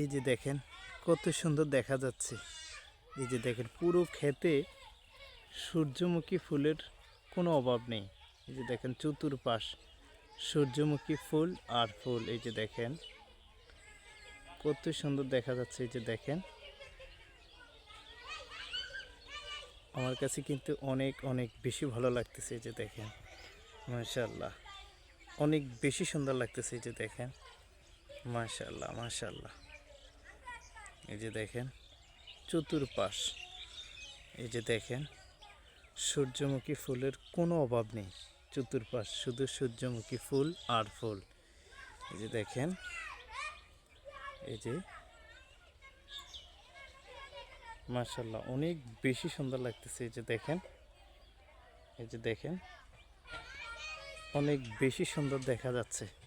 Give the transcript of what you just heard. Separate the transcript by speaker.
Speaker 1: এই যে দেখেন, কত সুন্দর দেখা যাচ্ছে। এই যে দেখেন, পুরো ক্ষেতে সূর্যমুখী ফুলের কোনো অভাব নেই। এই যে দেখেন, চতুর্পাশ সূর্যমুখী ফুল আর ফুল, এই যে দেখেন। কত সুন্দর দেখা যাচ্ছে, এই যে দেখেন। আমার কাছে কিন্তু অনেক অনেক বেশি ভালো লাগতেছে, এই যে দেখেন। মাশাল্লাহ অনেক বেশি সুন্দর লাগতেছে, এই যে দেখেন। মাশাল্লাহ মাশাল্লাহ এই যে দেখেন, চতুর্পাশ। এই যে দেখেন, সূর্যমুখী ফুলের কোনো অভাব নেই। চতুর্পাশ, শুধু সূর্যমুখী ফুল আর ফুল। এই যে দেখেন, এই যে মাশাল্লাহ অনেক বেশি সুন্দর লাগতেছে। এই যে দেখেন, এই যে দেখেন, অনেক বেশি সুন্দর দেখা যাচ্ছে।